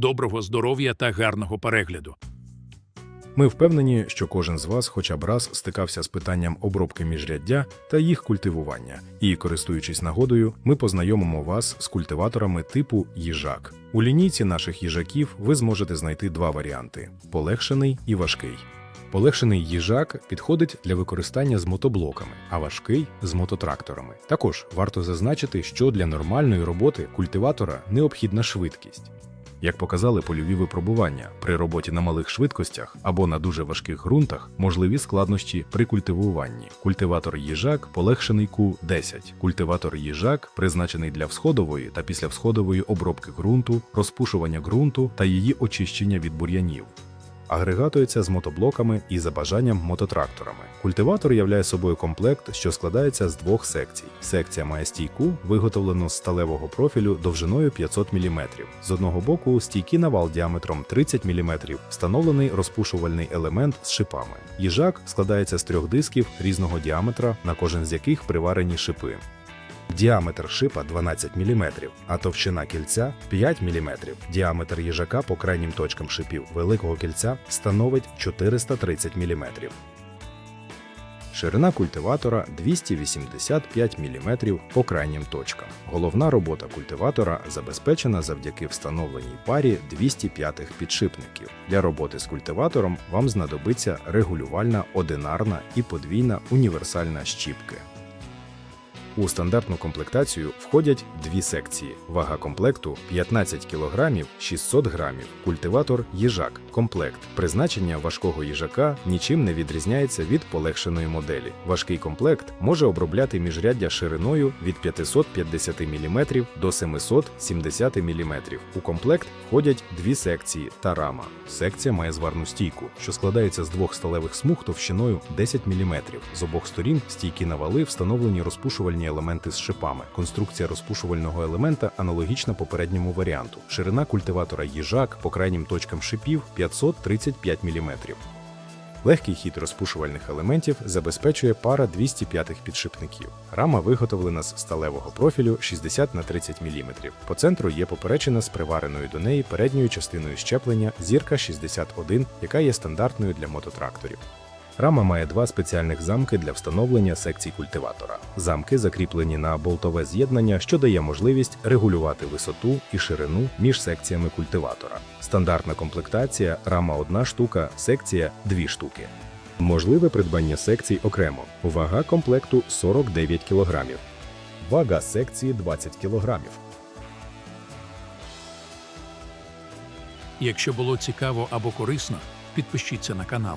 Доброго здоров'я та гарного перегляду. Ми впевнені, що кожен з вас хоча б раз стикався з питанням обробки міжряддя та їх культивування. І, користуючись нагодою, ми познайомимо вас з культиваторами типу їжак. У лінійці наших їжаків ви зможете знайти два варіанти: полегшений і важкий. Полегшений їжак підходить для використання з мотоблоками, а важкий з мототракторами. Також варто зазначити, що для нормальної роботи культиватора необхідна швидкість. Як показали польові випробування, при роботі на малих швидкостях або на дуже важких ґрунтах можливі складнощі при культивуванні. Культиватор їжак полегшений Q10. Культиватор їжак призначений для всходової та післявсходової обробки ґрунту, розпушування ґрунту та її очищення від бур'янів. Агрегатується з мотоблоками і за бажанням мототракторами. Культиватор являє собою комплект, що складається з двох секцій. Секція має стійку, виготовлену з сталевого профілю довжиною 500 мм. З одного боку стійкий навал діаметром 30 мм, встановлений розпушувальний елемент з шипами. Їжак складається з трьох дисків різного діаметра, на кожен з яких приварені шипи. Діаметр шипа 12 мм, а товщина кільця 5 мм. Діаметр їжака по крайнім точкам шипів великого кільця становить 430 мм. Ширина культиватора 285 мм по крайнім точкам. Головна робота культиватора забезпечена завдяки встановленій парі 205 підшипників. Для роботи з культиватором вам знадобиться регулювальна одинарна і подвійна універсальна щіпки. У стандартну комплектацію входять дві секції: вага комплекту 15 кг 600 грамів, культиватор їжак, комплект. Призначення важкого їжака нічим не відрізняється від полегшеної моделі. Важкий комплект може обробляти міжряддя шириною від 550 мм до 770 мм. У комплект входять дві секції та рама. Секція має зварну стійку, що складається з двох сталевих смуг товщиною 10 мм. З обох сторін стійкі навали встановлені розпушувальні елементи з шипами. Конструкція розпушувального елемента аналогічна попередньому варіанту. Ширина культиватора їжак по крайнім точкам шипів 535 мм. Легкий хід розпушувальних елементів забезпечує пара 205 підшипників. Рама виготовлена з сталевого профілю 60 на 30 мм. По центру є поперечина з привареною до неї передньою частиною щеплення зірка 61, яка є стандартною для мототракторів. Рама має два спеціальних замки для встановлення секцій культиватора. Замки закріплені на болтове з'єднання, що дає можливість регулювати висоту і ширину між секціями культиватора. Стандартна комплектація рама одна штука, секція дві штуки. Можливе придбання секцій окремо. Вага комплекту 49 кг. Вага секції 20 кг. Якщо було цікаво або корисно, підпишіться на канал.